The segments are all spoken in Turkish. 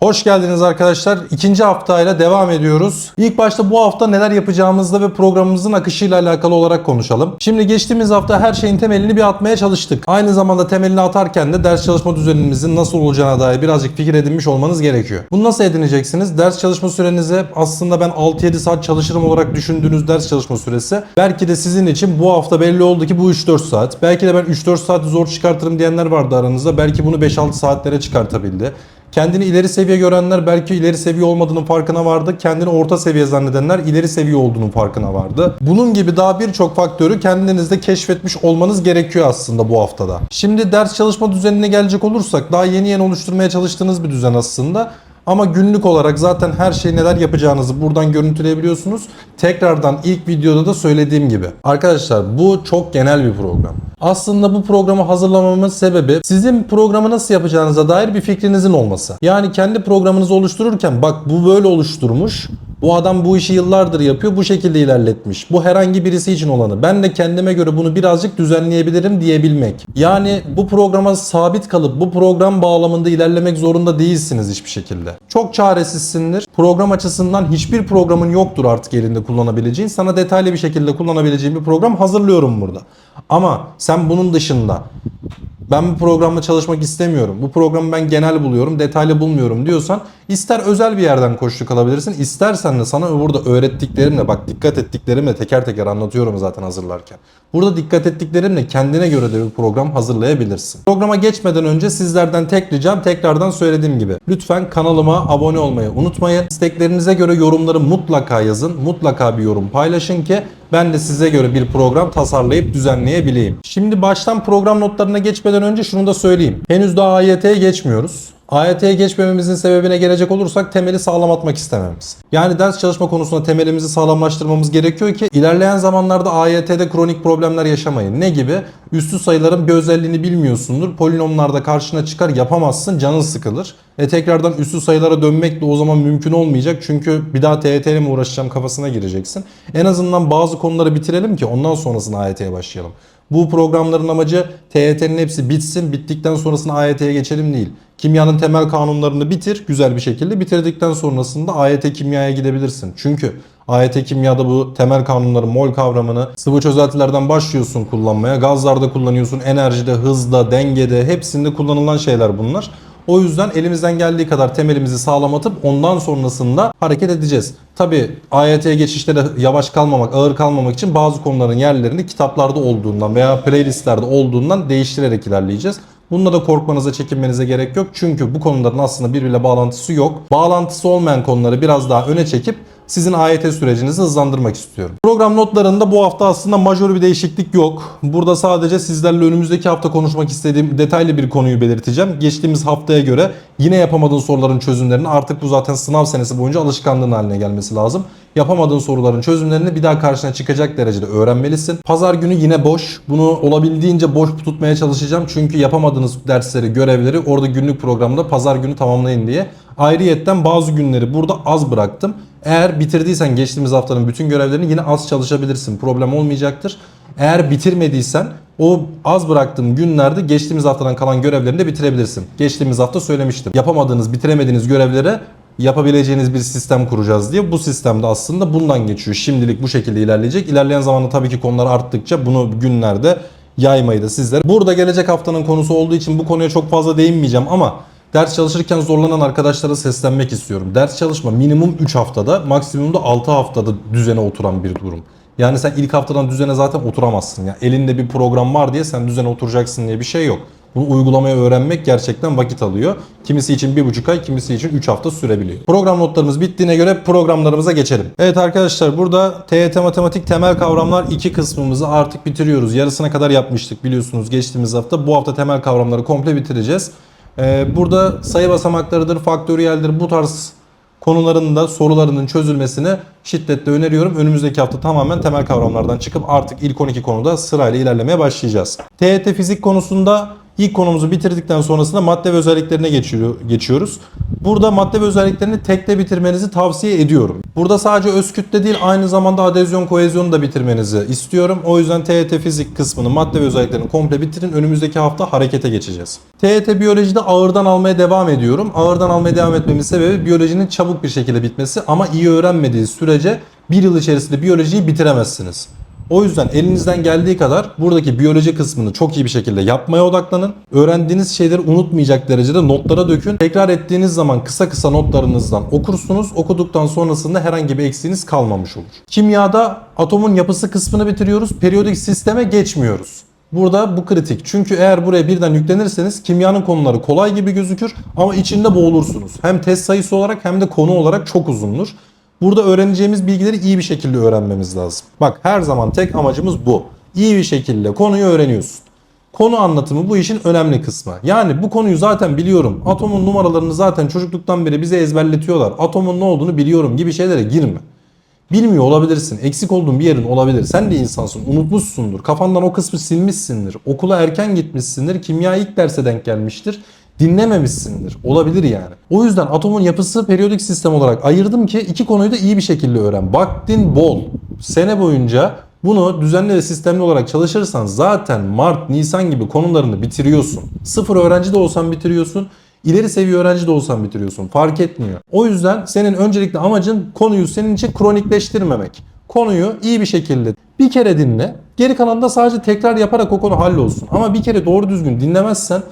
Hoş geldiniz arkadaşlar. İkinci haftayla devam ediyoruz. İlk başta bu hafta neler yapacağımızla ve programımızın akışıyla alakalı olarak konuşalım. Şimdi geçtiğimiz hafta her şeyin temelini bir atmaya çalıştık. Aynı zamanda temelini atarken de ders çalışma düzenimizin nasıl olacağına dair birazcık fikir edinmiş olmanız gerekiyor. Bunu nasıl edineceksiniz? Ders çalışma sürenizi aslında ben 6-7 saat çalışırım olarak düşündüğünüz ders çalışma süresi belki de sizin için bu hafta belli oldu ki bu 3-4 saat. Belki de ben 3-4 saat zor çıkartırım diyenler vardı aranızda. Belki bunu 5-6 saatlere çıkartabildi. Kendini ileri seviye görenler belki ileri seviye olmadığının farkına vardı. Kendini orta seviye zannedenler ileri seviye olduğunun farkına vardı. Bunun gibi daha birçok faktörü kendinizde keşfetmiş olmanız gerekiyor aslında bu haftada. Şimdi ders çalışma düzenine gelecek olursak daha yeni yeni oluşturmaya çalıştığınız bir düzen aslında. Ama günlük olarak zaten her şey neler yapacağınızı buradan görüntüleyebiliyorsunuz. Tekrardan ilk videoda da söylediğim gibi. Arkadaşlar bu çok genel bir program. Aslında bu programı hazırlamamın sebebi sizin programı nasıl yapacağınıza dair bir fikrinizin olması. Yani kendi programınızı oluştururken bak bu böyle oluşturmuş. Bu adam bu işi yıllardır yapıyor, bu şekilde ilerletmiş. Bu herhangi birisi için olanı. Ben de kendime göre bunu birazcık düzenleyebilirim diyebilmek. Yani bu programa sabit kalıp bu program bağlamında ilerlemek zorunda değilsiniz hiçbir şekilde. Çok çaresizsindir. Program açısından hiçbir programın yoktur artık elinde kullanabileceğin. Sana detaylı bir şekilde kullanabileceğin bir program hazırlıyorum burada. Ama sen bunun dışında ben bu programla çalışmak istemiyorum. Bu programı ben genel buluyorum, detaylı bulmuyorum diyorsan ister özel bir yerden koştuk alabilirsin. istersen de sana burada öğrettiklerimle bak dikkat ettiklerimle teker teker anlatıyorum zaten hazırlarken. Burada dikkat ettiklerimle kendine göre de bir program hazırlayabilirsin. Programa geçmeden önce sizlerden tek ricam tekrardan söylediğim gibi. Lütfen kanalıma abone olmayı unutmayın. İsteklerinize göre yorumları mutlaka yazın. Mutlaka bir yorum paylaşın ki ben de size göre bir program tasarlayıp düzenleyebileyim. Şimdi baştan program notlarına geçmeden önce şunu da söyleyeyim. Henüz daha AYT'ye geçmiyoruz. AYT'ye geçmememizin sebebine gelecek olursak temeli sağlam atmak istememiz. Yani ders çalışma konusunda temelimizi sağlamlaştırmamız gerekiyor ki ilerleyen zamanlarda AYT'de kronik problemler yaşamayın. Ne gibi? Üstü sayıların bir özelliğini bilmiyorsundur. Polinomlarda karşına çıkar yapamazsın canın sıkılır. E tekrardan üstü sayılara dönmek de o zaman mümkün olmayacak. Çünkü bir daha TYT ile mi uğraşacağım kafasına gireceksin. En azından bazı konuları bitirelim ki ondan sonrasında AYT'ye başlayalım. Bu programların amacı TYT'nin hepsi bitsin. Bittikten sonrasında AYT'ye geçelim değil. Kimyanın temel kanunlarını bitir güzel bir şekilde. Bitirdikten sonrasında AYT kimyaya gidebilirsin. Çünkü AYT kimyada bu temel kanunları, mol kavramını sıvı çözeltilerden başlıyorsun kullanmaya. Gazlarda kullanıyorsun, enerjide, hızda, dengede hepsinde kullanılan şeyler bunlar. O yüzden elimizden geldiği kadar temelimizi sağlam atıp ondan sonrasında hareket edeceğiz. Tabi AYT'ye geçişte de yavaş kalmamak, ağır kalmamak için bazı konuların yerlerini kitaplarda olduğundan veya playlistlerde olduğundan değiştirerek ilerleyeceğiz. Bunda da korkmanıza, çekinmenize gerek yok. Çünkü bu konuların aslında birbiriyle bağlantısı yok. Bağlantısı olmayan konuları biraz daha öne çekip sizin AYT sürecinizi hızlandırmak istiyorum. Program notlarında bu hafta aslında majör bir değişiklik yok. Burada sadece sizlerle önümüzdeki hafta konuşmak istediğim detaylı bir konuyu belirteceğim. Geçtiğimiz haftaya göre yine yapamadığın soruların çözümlerini artık bu zaten sınav senesi boyunca alışkanlığın haline gelmesi lazım. Yapamadığın soruların çözümlerini bir daha karşına çıkacak derecede öğrenmelisin. Pazar günü yine boş. Bunu olabildiğince boş tutmaya çalışacağım. Çünkü yapamadığınız dersleri, görevleri orada günlük programda pazar günü tamamlayın diye. Ayrıyetten bazı günleri burada az bıraktım. Eğer bitirdiysen geçtiğimiz haftanın bütün görevlerini yine az çalışabilirsin. Problem olmayacaktır. Eğer bitirmediysen o az bıraktığım günlerde geçtiğimiz haftadan kalan görevlerini de bitirebilirsin. Geçtiğimiz hafta söylemiştim. Yapamadığınız, bitiremediğiniz görevlere yapabileceğiniz bir sistem kuracağız diye. Bu sistemde aslında bundan geçiyor. Şimdilik bu şekilde ilerleyecek. İlerleyen zamanda tabii ki konular arttıkça bunu günlerde yaymayı da sizlere. Burada gelecek haftanın konusu olduğu için bu konuya çok fazla değinmeyeceğim ama Ders çalışırken zorlanan arkadaşlara seslenmek istiyorum. Ders çalışma minimum 3 haftada, maksimum da 6 haftada düzene oturan bir durum. Yani sen ilk haftadan düzene zaten oturamazsın. Ya elinde bir program var diye sen düzene oturacaksın diye bir şey yok. Bunu uygulamayı öğrenmek gerçekten vakit alıyor. Kimisi için 1,5 ay, kimisi için 3 hafta sürebiliyor. Program notlarımız bittiğine göre programlarımıza geçelim. Evet arkadaşlar burada TYT Matematik temel kavramlar 2 kısmımızı artık bitiriyoruz. Yarısına kadar yapmıştık biliyorsunuz geçtiğimiz hafta. Bu hafta temel kavramları komple bitireceğiz. Ee, burada sayı basamaklarıdır, faktöriyeldir bu tarz konuların da sorularının çözülmesini şiddetle öneriyorum. Önümüzdeki hafta tamamen temel kavramlardan çıkıp artık ilk 12 konuda sırayla ilerlemeye başlayacağız. TET fizik konusunda İlk konumuzu bitirdikten sonrasında madde ve özelliklerine geçiyor, geçiyoruz. Burada madde ve özelliklerini tekte bitirmenizi tavsiye ediyorum. Burada sadece öz kütle değil aynı zamanda adezyon koezyonu da bitirmenizi istiyorum. O yüzden TET fizik kısmını madde ve özelliklerini komple bitirin. Önümüzdeki hafta harekete geçeceğiz. TET biyolojide ağırdan almaya devam ediyorum. Ağırdan almaya devam etmemin sebebi biyolojinin çabuk bir şekilde bitmesi ama iyi öğrenmediği sürece bir yıl içerisinde biyolojiyi bitiremezsiniz. O yüzden elinizden geldiği kadar buradaki biyoloji kısmını çok iyi bir şekilde yapmaya odaklanın. Öğrendiğiniz şeyleri unutmayacak derecede notlara dökün. Tekrar ettiğiniz zaman kısa kısa notlarınızdan okursunuz. Okuduktan sonrasında herhangi bir eksiğiniz kalmamış olur. Kimyada atomun yapısı kısmını bitiriyoruz. Periyodik sisteme geçmiyoruz. Burada bu kritik. Çünkü eğer buraya birden yüklenirseniz kimyanın konuları kolay gibi gözükür ama içinde boğulursunuz. Hem test sayısı olarak hem de konu olarak çok uzundur. Burada öğreneceğimiz bilgileri iyi bir şekilde öğrenmemiz lazım. Bak her zaman tek amacımız bu. İyi bir şekilde konuyu öğreniyorsun. Konu anlatımı bu işin önemli kısmı. Yani bu konuyu zaten biliyorum. Atomun numaralarını zaten çocukluktan beri bize ezberletiyorlar. Atomun ne olduğunu biliyorum gibi şeylere girme. Bilmiyor olabilirsin. Eksik olduğun bir yerin olabilir. Sen de insansın. Unutmuşsundur. Kafandan o kısmı silmişsindir. Okula erken gitmişsindir. Kimya ilk derse denk gelmiştir. Dinlememişsindir. Olabilir yani. O yüzden atomun yapısı periyodik sistem olarak ayırdım ki iki konuyu da iyi bir şekilde öğren. Vaktin bol. Sene boyunca bunu düzenli ve sistemli olarak çalışırsan zaten Mart, Nisan gibi konularını bitiriyorsun. Sıfır öğrenci de olsan bitiriyorsun. İleri seviye öğrenci de olsan bitiriyorsun. Fark etmiyor. O yüzden senin öncelikle amacın konuyu senin için kronikleştirmemek. Konuyu iyi bir şekilde bir kere dinle. Geri kalanında sadece tekrar yaparak o konu hallolsun. Ama bir kere doğru düzgün dinlemezsen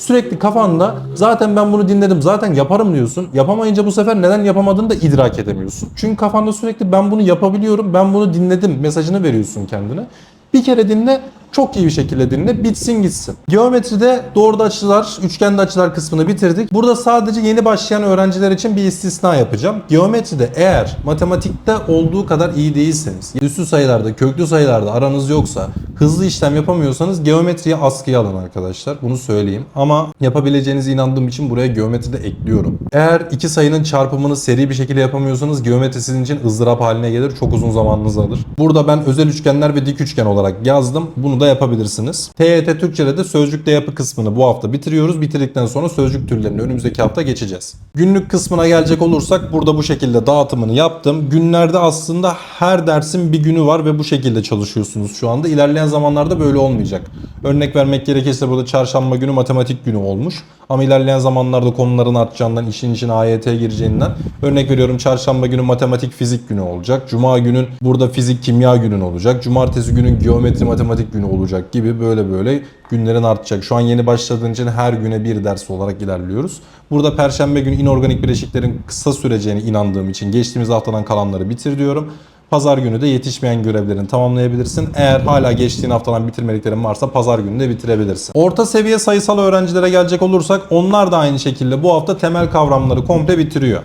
sürekli kafanda zaten ben bunu dinledim zaten yaparım diyorsun. Yapamayınca bu sefer neden yapamadığını da idrak edemiyorsun. Çünkü kafanda sürekli ben bunu yapabiliyorum, ben bunu dinledim mesajını veriyorsun kendine. Bir kere dinle, çok iyi bir şekilde dinle, bitsin gitsin. Geometride doğruda açılar, üçgende açılar kısmını bitirdik. Burada sadece yeni başlayan öğrenciler için bir istisna yapacağım. Geometride eğer matematikte olduğu kadar iyi değilseniz, üstü sayılarda, köklü sayılarda aranız yoksa, hızlı işlem yapamıyorsanız geometriye askıya alın arkadaşlar. Bunu söyleyeyim. Ama yapabileceğinize inandığım için buraya geometri de ekliyorum. Eğer iki sayının çarpımını seri bir şekilde yapamıyorsanız geometri sizin için ızdırap haline gelir. Çok uzun zamanınızı alır. Burada ben özel üçgenler ve dik üçgen olarak yazdım. Bunu da yapabilirsiniz. TYT Türkçe'de de sözcükte yapı kısmını bu hafta bitiriyoruz. Bitirdikten sonra sözcük türlerini önümüzdeki hafta geçeceğiz. Günlük kısmına gelecek olursak burada bu şekilde dağıtımını yaptım. Günlerde aslında her dersin bir günü var ve bu şekilde çalışıyorsunuz şu anda. İlerleyen zamanlarda böyle olmayacak. Örnek vermek gerekirse burada çarşamba günü matematik günü olmuş. Ama ilerleyen zamanlarda konuların artacağından, işin içine AYT gireceğinden örnek veriyorum çarşamba günü matematik fizik günü olacak. Cuma günün burada fizik kimya günün olacak. Cumartesi günün geometri matematik günü olacak gibi böyle böyle günlerin artacak. Şu an yeni başladığın için her güne bir ders olarak ilerliyoruz. Burada perşembe günü inorganik bileşiklerin kısa süreceğine inandığım için geçtiğimiz haftadan kalanları bitir diyorum. Pazar günü de yetişmeyen görevlerini tamamlayabilirsin. Eğer hala geçtiğin haftadan bitirmediklerin varsa pazar günü de bitirebilirsin. Orta seviye sayısal öğrencilere gelecek olursak onlar da aynı şekilde bu hafta temel kavramları komple bitiriyor.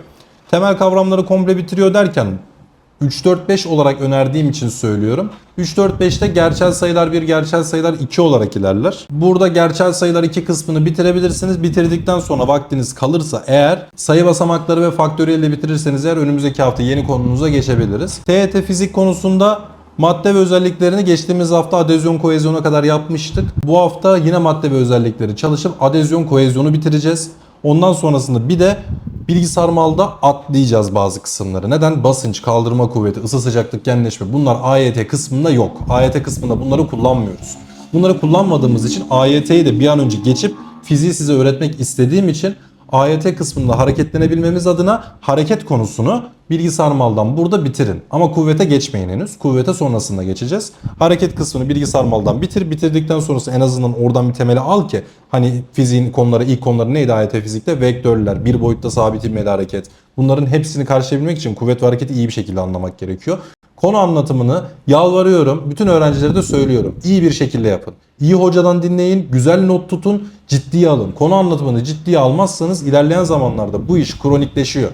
Temel kavramları komple bitiriyor derken 3-4-5 olarak önerdiğim için söylüyorum. 3-4-5'te gerçel sayılar 1, gerçel sayılar 2 olarak ilerler. Burada gerçel sayılar 2 kısmını bitirebilirsiniz. Bitirdikten sonra vaktiniz kalırsa eğer sayı basamakları ve faktöriyel bitirirseniz eğer önümüzdeki hafta yeni konunuza geçebiliriz. TET fizik konusunda Madde ve özelliklerini geçtiğimiz hafta adezyon koezyona kadar yapmıştık. Bu hafta yine madde ve özellikleri çalışıp adezyon koezyonu bitireceğiz. Ondan sonrasında bir de bilgisayar malda atlayacağız bazı kısımları. Neden? Basınç, kaldırma kuvveti, ısı sıcaklık, genleşme bunlar AYT kısmında yok. AYT kısmında bunları kullanmıyoruz. Bunları kullanmadığımız için AYT'yi de bir an önce geçip fiziği size öğretmek istediğim için AYT kısmında hareketlenebilmemiz adına hareket konusunu bilgisayar maldan burada bitirin. Ama kuvvete geçmeyin henüz. Kuvvete sonrasında geçeceğiz. Hareket kısmını bilgisayar maldan bitir. Bitirdikten sonrası en azından oradan bir temeli al ki hani fiziğin konuları ilk konuları neydi AYT fizikte? Vektörler, bir boyutta sabit ivmeli hareket. Bunların hepsini karşılayabilmek için kuvvet ve hareketi iyi bir şekilde anlamak gerekiyor. Konu anlatımını yalvarıyorum. Bütün öğrencilere de söylüyorum. İyi bir şekilde yapın. İyi hocadan dinleyin, güzel not tutun, ciddiye alın. Konu anlatımını ciddiye almazsanız ilerleyen zamanlarda bu iş kronikleşiyor.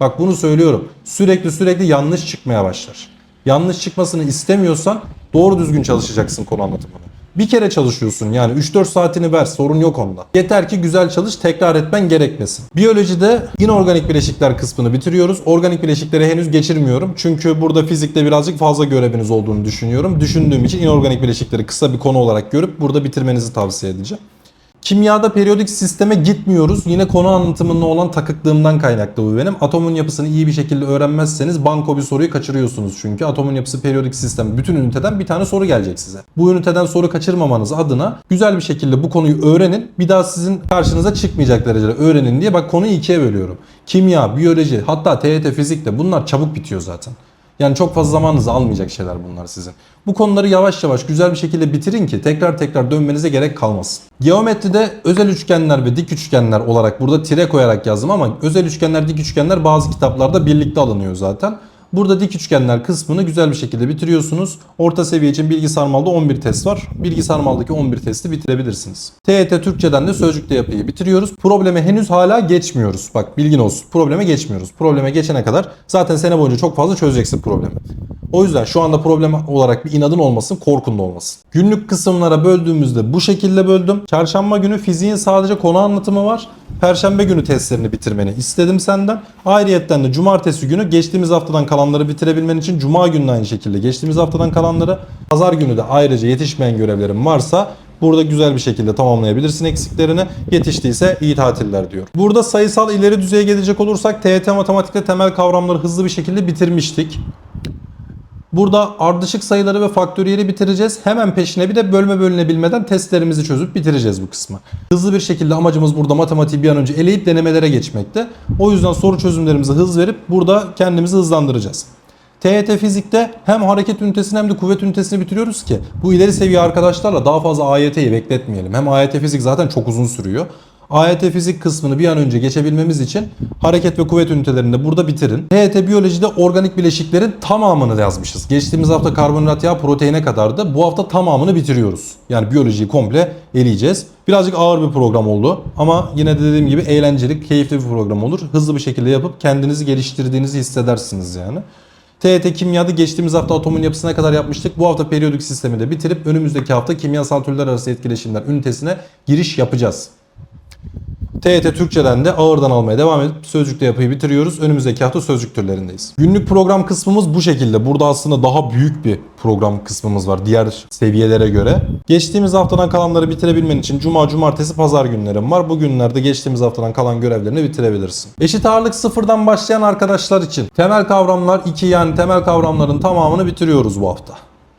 Bak bunu söylüyorum. Sürekli sürekli yanlış çıkmaya başlar. Yanlış çıkmasını istemiyorsan doğru düzgün çalışacaksın konu anlatımını. Bir kere çalışıyorsun yani 3-4 saatini ver sorun yok onda. Yeter ki güzel çalış tekrar etmen gerekmesin. Biyolojide inorganik bileşikler kısmını bitiriyoruz. Organik bileşikleri henüz geçirmiyorum. Çünkü burada fizikte birazcık fazla göreviniz olduğunu düşünüyorum. Düşündüğüm için inorganik bileşikleri kısa bir konu olarak görüp burada bitirmenizi tavsiye edeceğim. Kimyada periyodik sisteme gitmiyoruz. Yine konu anlatımında olan takıklığımdan kaynaklı bu benim. Atomun yapısını iyi bir şekilde öğrenmezseniz banko bir soruyu kaçırıyorsunuz çünkü. Atomun yapısı periyodik sistem bütün üniteden bir tane soru gelecek size. Bu üniteden soru kaçırmamanız adına güzel bir şekilde bu konuyu öğrenin. Bir daha sizin karşınıza çıkmayacak derecede öğrenin diye bak konuyu ikiye bölüyorum. Kimya, biyoloji hatta TYT fizik de bunlar çabuk bitiyor zaten. Yani çok fazla zamanınızı almayacak şeyler bunlar sizin. Bu konuları yavaş yavaş güzel bir şekilde bitirin ki tekrar tekrar dönmenize gerek kalmasın. Geometride özel üçgenler ve dik üçgenler olarak burada tire koyarak yazdım ama özel üçgenler dik üçgenler bazı kitaplarda birlikte alınıyor zaten. Burada dik üçgenler kısmını güzel bir şekilde bitiriyorsunuz. Orta seviye için bilgi sarmalda 11 test var. Bilgi sarmaldaki 11 testi bitirebilirsiniz. TET Türkçeden de sözcükte yapıyı bitiriyoruz. Probleme henüz hala geçmiyoruz. Bak bilgin olsun. Probleme geçmiyoruz. Probleme geçene kadar zaten sene boyunca çok fazla çözeceksin problemi. O yüzden şu anda problem olarak bir inadın olmasın, korkun da olmasın. Günlük kısımlara böldüğümüzde bu şekilde böldüm. Çarşamba günü fiziğin sadece konu anlatımı var. Perşembe günü testlerini bitirmeni istedim senden. Ayrıyetten de cumartesi günü geçtiğimiz haftadan kalanları bitirebilmen için cuma günü aynı şekilde geçtiğimiz haftadan kalanları pazar günü de ayrıca yetişmeyen görevlerim varsa Burada güzel bir şekilde tamamlayabilirsin eksiklerini. Yetiştiyse iyi tatiller diyor. Burada sayısal ileri düzeye gelecek olursak TYT matematikte temel kavramları hızlı bir şekilde bitirmiştik. Burada ardışık sayıları ve faktöriyeli bitireceğiz. Hemen peşine bir de bölme bölünebilmeden testlerimizi çözüp bitireceğiz bu kısmı. Hızlı bir şekilde amacımız burada matematiği bir an önce eleyip denemelere geçmekte. O yüzden soru çözümlerimize hız verip burada kendimizi hızlandıracağız. TYT fizikte hem hareket ünitesini hem de kuvvet ünitesini bitiriyoruz ki bu ileri seviye arkadaşlarla daha fazla AYT'yi bekletmeyelim. Hem AYT fizik zaten çok uzun sürüyor. AYT fizik kısmını bir an önce geçebilmemiz için hareket ve kuvvet ünitelerini de burada bitirin. TYT biyolojide organik bileşiklerin tamamını yazmışız. Geçtiğimiz hafta karbonhidrat yağ proteine kadardı. Bu hafta tamamını bitiriyoruz. Yani biyolojiyi komple eleyeceğiz. Birazcık ağır bir program oldu ama yine de dediğim gibi eğlenceli, keyifli bir program olur. Hızlı bir şekilde yapıp kendinizi geliştirdiğinizi hissedersiniz yani. TET kimyada geçtiğimiz hafta atomun yapısına kadar yapmıştık. Bu hafta periyodik sistemi de bitirip önümüzdeki hafta kimyasal türler arası etkileşimler ünitesine giriş yapacağız. TET Türkçeden de ağırdan almaya devam edip sözcükte yapıyı bitiriyoruz. Önümüzdeki hafta sözcük türlerindeyiz. Günlük program kısmımız bu şekilde. Burada aslında daha büyük bir program kısmımız var diğer seviyelere göre. Geçtiğimiz haftadan kalanları bitirebilmen için cuma, cumartesi, pazar günlerim var. Bu günlerde geçtiğimiz haftadan kalan görevlerini bitirebilirsin. Eşit ağırlık sıfırdan başlayan arkadaşlar için temel kavramlar 2 yani temel kavramların tamamını bitiriyoruz bu hafta.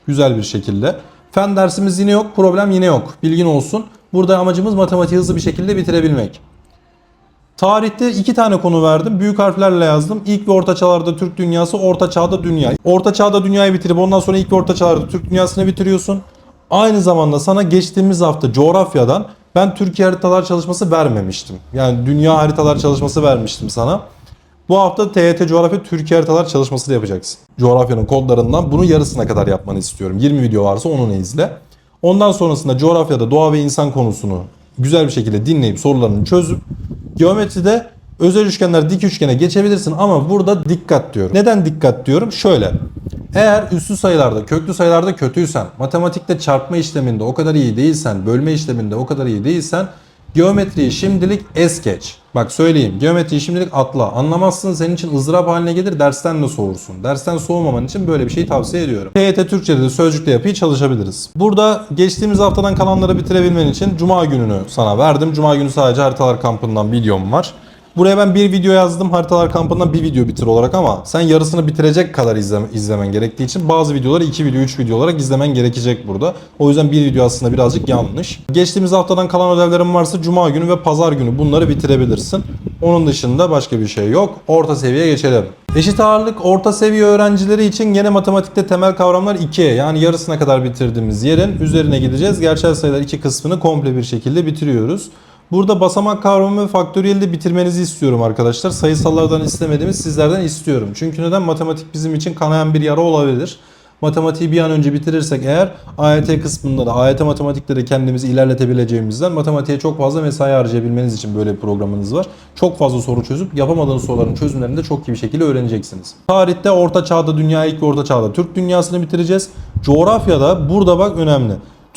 Güzel bir şekilde. Fen dersimiz yine yok, problem yine yok. Bilgin olsun. Burada amacımız matematiği hızlı bir şekilde bitirebilmek. Tarihte iki tane konu verdim. Büyük harflerle yazdım. İlk ve orta çağlarda Türk dünyası, orta çağda dünya. Orta çağda dünyayı bitirip ondan sonra ilk ve orta çağlarda Türk dünyasını bitiriyorsun. Aynı zamanda sana geçtiğimiz hafta coğrafyadan ben Türkiye haritalar çalışması vermemiştim. Yani dünya haritalar çalışması vermiştim sana. Bu hafta TYT coğrafya Türkiye haritalar çalışması da yapacaksın. Coğrafyanın kodlarından bunu yarısına kadar yapmanı istiyorum. 20 video varsa onu izle. Ondan sonrasında coğrafyada doğa ve insan konusunu güzel bir şekilde dinleyip sorularını çözüp geometride özel üçgenler dik üçgene geçebilirsin ama burada dikkat diyorum. Neden dikkat diyorum? Şöyle. Eğer üslü sayılarda, köklü sayılarda kötüysen, matematikte çarpma işleminde o kadar iyi değilsen, bölme işleminde o kadar iyi değilsen geometriyi şimdilik es geç. Bak söyleyeyim geometriyi şimdilik atla. Anlamazsın senin için ızdırap haline gelir dersten de soğursun. Dersten soğumaman için böyle bir şey tavsiye ediyorum. TYT Türkçe'de de sözcükte yapıyı çalışabiliriz. Burada geçtiğimiz haftadan kalanları bitirebilmen için Cuma gününü sana verdim. Cuma günü sadece haritalar kampından videom var. Buraya ben bir video yazdım haritalar kampından bir video bitir olarak ama sen yarısını bitirecek kadar izleme, izlemen gerektiği için bazı videoları iki video, üç video olarak izlemen gerekecek burada. O yüzden bir video aslında birazcık yanlış. Geçtiğimiz haftadan kalan ödevlerim varsa cuma günü ve pazar günü bunları bitirebilirsin. Onun dışında başka bir şey yok. Orta seviyeye geçelim. Eşit ağırlık orta seviye öğrencileri için gene matematikte temel kavramlar 2 yani yarısına kadar bitirdiğimiz yerin üzerine gideceğiz. Gerçel sayılar 2 kısmını komple bir şekilde bitiriyoruz. Burada basamak kavramı ve faktöriyeli de bitirmenizi istiyorum arkadaşlar. Sayısallardan istemediğimiz sizlerden istiyorum. Çünkü neden? Matematik bizim için kanayan bir yara olabilir. Matematiği bir an önce bitirirsek eğer AYT kısmında da AYT matematikte de kendimizi ilerletebileceğimizden matematiğe çok fazla mesai harcayabilmeniz için böyle bir programınız var. Çok fazla soru çözüp yapamadığınız soruların çözümlerini de çok iyi bir şekilde öğreneceksiniz. Tarihte Orta Çağ'da dünya ilk Orta Çağ'da Türk dünyasını bitireceğiz. Coğrafyada burada bak önemli.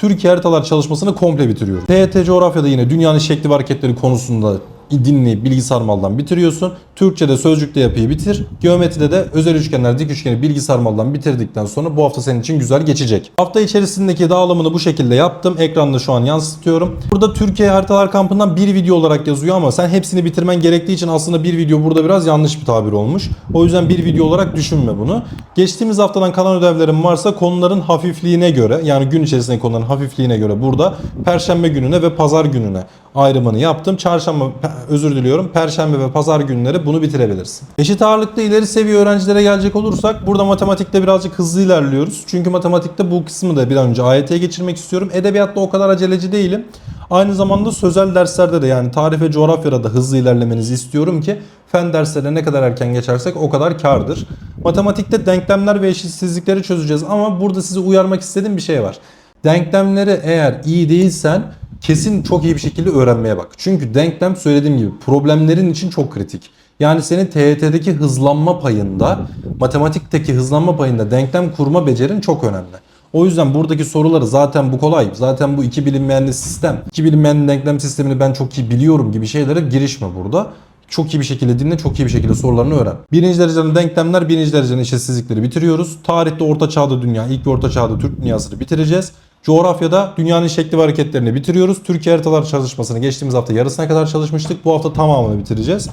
Türkiye haritalar çalışmasını komple bitiriyoruz. TET coğrafyada yine dünyanın şekli ve hareketleri konusunda dinleyip bilgi sarmaldan bitiriyorsun. Türkçe'de sözcükte yapıyı bitir. Geometride de özel üçgenler, dik üçgeni bilgi sarmaldan bitirdikten sonra bu hafta senin için güzel geçecek. Hafta içerisindeki dağılımını bu şekilde yaptım. Ekranda şu an yansıtıyorum. Burada Türkiye Haritalar Kampı'ndan bir video olarak yazıyor ama sen hepsini bitirmen gerektiği için aslında bir video burada biraz yanlış bir tabir olmuş. O yüzden bir video olarak düşünme bunu. Geçtiğimiz haftadan kalan ödevlerim varsa konuların hafifliğine göre yani gün içerisindeki konuların hafifliğine göre burada Perşembe gününe ve Pazar gününe ayrımını yaptım. Çarşamba, özür diliyorum, Perşembe ve Pazar günleri bunu bitirebilirsin. Eşit ağırlıklı ileri seviye öğrencilere gelecek olursak burada matematikte birazcık hızlı ilerliyoruz. Çünkü matematikte bu kısmı da bir an önce AYT'ye geçirmek istiyorum. Edebiyatta o kadar aceleci değilim. Aynı zamanda sözel derslerde de yani tarih ve coğrafyada da hızlı ilerlemenizi istiyorum ki fen derslerine ne kadar erken geçersek o kadar kardır. Matematikte denklemler ve eşitsizlikleri çözeceğiz ama burada sizi uyarmak istediğim bir şey var. Denklemleri eğer iyi değilsen kesin çok iyi bir şekilde öğrenmeye bak. Çünkü denklem söylediğim gibi problemlerin için çok kritik. Yani senin TYT'deki hızlanma payında, matematikteki hızlanma payında denklem kurma becerin çok önemli. O yüzden buradaki soruları zaten bu kolay. Zaten bu iki bilinmeyenli sistem. iki bilinmeyenli denklem sistemini ben çok iyi biliyorum gibi şeylere girişme burada. Çok iyi bir şekilde dinle, çok iyi bir şekilde sorularını öğren. Birinci dereceden denklemler, birinci dereceden eşitsizlikleri bitiriyoruz. Tarihte orta çağda dünya, ilk orta çağda Türk dünyasını bitireceğiz. Coğrafyada dünyanın şekli ve hareketlerini bitiriyoruz. Türkiye haritalar çalışmasını geçtiğimiz hafta yarısına kadar çalışmıştık. Bu hafta tamamını bitireceğiz.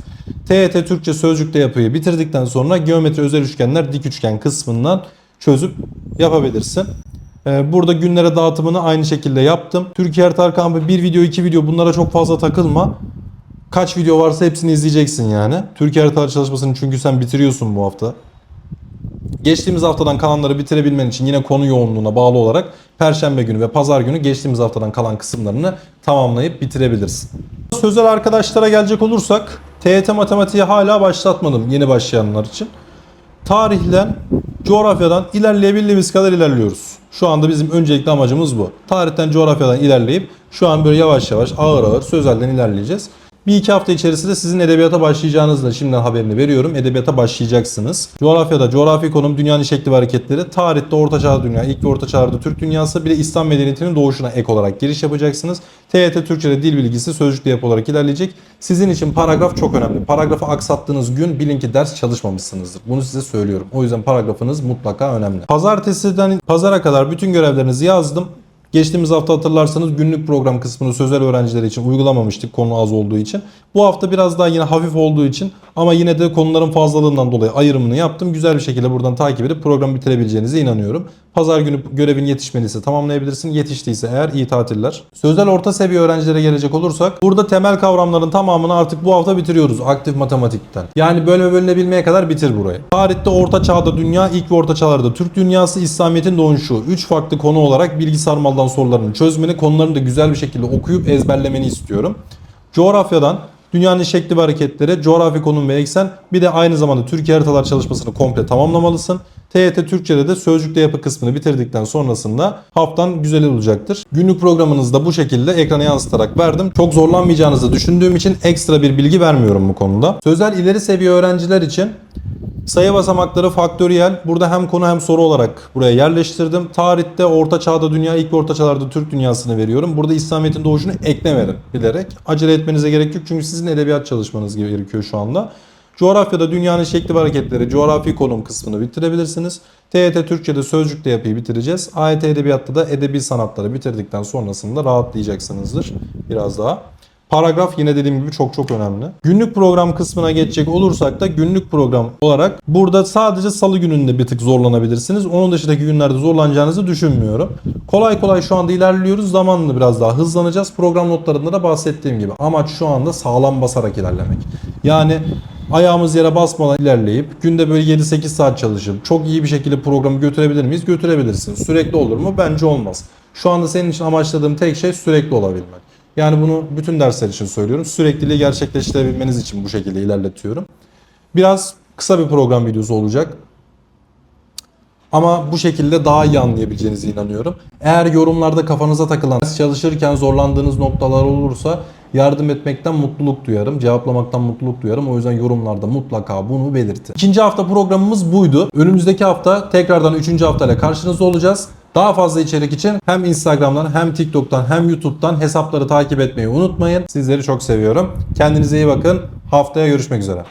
TET Türkçe sözcükte yapıyı bitirdikten sonra geometri özel üçgenler dik üçgen kısmından çözüp yapabilirsin. Ee, Burada günlere dağıtımını aynı şekilde yaptım. Türkiye Haritalar Kampı bir video iki video bunlara çok fazla takılma. Kaç video varsa hepsini izleyeceksin yani. Türkiye Haritalar çalışmasını çünkü sen bitiriyorsun bu hafta. Geçtiğimiz haftadan kalanları bitirebilmen için yine konu yoğunluğuna bağlı olarak Perşembe günü ve Pazar günü geçtiğimiz haftadan kalan kısımlarını tamamlayıp bitirebilirsin. Sözel arkadaşlara gelecek olursak TYT matematiği hala başlatmadım yeni başlayanlar için. Tarihten, coğrafyadan ilerleyebildiğimiz kadar ilerliyoruz. Şu anda bizim öncelikli amacımız bu. Tarihten, coğrafyadan ilerleyip şu an böyle yavaş yavaş ağır ağır sözelden ilerleyeceğiz. Bir iki hafta içerisinde sizin edebiyata başlayacağınızı da şimdiden haberini veriyorum. Edebiyata başlayacaksınız. Coğrafyada coğrafi konum, dünyanın şekli ve hareketleri, tarihte Orta Çağ dünya, ilk Orta Çağ'da Türk dünyası, bir de İslam medeniyetinin doğuşuna ek olarak giriş yapacaksınız. TYT Türkçe'de dil bilgisi sözcükle yapı olarak ilerleyecek. Sizin için paragraf çok önemli. Paragrafı aksattığınız gün bilin ki ders çalışmamışsınızdır. Bunu size söylüyorum. O yüzden paragrafınız mutlaka önemli. Pazartesiden pazara kadar bütün görevlerinizi yazdım. Geçtiğimiz hafta hatırlarsanız günlük program kısmını sözel öğrenciler için uygulamamıştık konu az olduğu için. Bu hafta biraz daha yine hafif olduğu için ama yine de konuların fazlalığından dolayı ayrımını yaptım. Güzel bir şekilde buradan takip edip programı bitirebileceğinize inanıyorum. Pazar günü görevin yetişmediyse tamamlayabilirsin. Yetiştiyse eğer iyi tatiller. Sözel orta seviye öğrencilere gelecek olursak burada temel kavramların tamamını artık bu hafta bitiriyoruz aktif matematikten. Yani bölme bölünebilmeye kadar bitir burayı. Tarihte orta çağda dünya, ilk ve orta çağlarda Türk dünyası, İslamiyet'in doğuşu. 3 farklı konu olarak bilgi sarmaldan sorularını çözmeni, konularını da güzel bir şekilde okuyup ezberlemeni istiyorum. Coğrafyadan dünyanın şekli ve hareketleri, coğrafi konum ve eksen bir de aynı zamanda Türkiye haritalar çalışmasını komple tamamlamalısın. TYT Türkçe'de de sözcükte yapı kısmını bitirdikten sonrasında haftan güzel olacaktır. Günlük programınızı da bu şekilde ekrana yansıtarak verdim. Çok zorlanmayacağınızı düşündüğüm için ekstra bir bilgi vermiyorum bu konuda. Sözel ileri seviye öğrenciler için Sayı basamakları faktöriyel. Burada hem konu hem soru olarak buraya yerleştirdim. Tarihte Orta Çağ'da dünya, ilk Orta Çağ'larda Türk dünyasını veriyorum. Burada İslamiyet'in doğuşunu eklemedim bilerek. Acele etmenize gerek yok çünkü sizin edebiyat çalışmanız gerekiyor şu anda. Coğrafyada dünyanın şekli ve hareketleri, coğrafi konum kısmını bitirebilirsiniz. TYT Türkçe'de sözcükle yapıyı bitireceğiz. AYT Edebiyat'ta da edebi sanatları bitirdikten sonrasında rahatlayacaksınızdır biraz daha. Paragraf yine dediğim gibi çok çok önemli. Günlük program kısmına geçecek olursak da günlük program olarak burada sadece salı gününde bir tık zorlanabilirsiniz. Onun dışındaki günlerde zorlanacağınızı düşünmüyorum. Kolay kolay şu anda ilerliyoruz. Zamanla biraz daha hızlanacağız. Program notlarında da bahsettiğim gibi. Amaç şu anda sağlam basarak ilerlemek. Yani ayağımız yere basmadan ilerleyip günde böyle 7-8 saat çalışıp çok iyi bir şekilde programı götürebilir miyiz? Götürebilirsin. Sürekli olur mu? Bence olmaz. Şu anda senin için amaçladığım tek şey sürekli olabilmek. Yani bunu bütün dersler için söylüyorum. Sürekliliği gerçekleştirebilmeniz için bu şekilde ilerletiyorum. Biraz kısa bir program videosu olacak. Ama bu şekilde daha iyi anlayabileceğinize inanıyorum. Eğer yorumlarda kafanıza takılan, çalışırken zorlandığınız noktalar olursa yardım etmekten mutluluk duyarım. Cevaplamaktan mutluluk duyarım. O yüzden yorumlarda mutlaka bunu belirtin. İkinci hafta programımız buydu. Önümüzdeki hafta tekrardan üçüncü haftayla karşınızda olacağız. Daha fazla içerik için hem Instagram'dan hem TikTok'tan hem YouTube'dan hesapları takip etmeyi unutmayın. Sizleri çok seviyorum. Kendinize iyi bakın. Haftaya görüşmek üzere.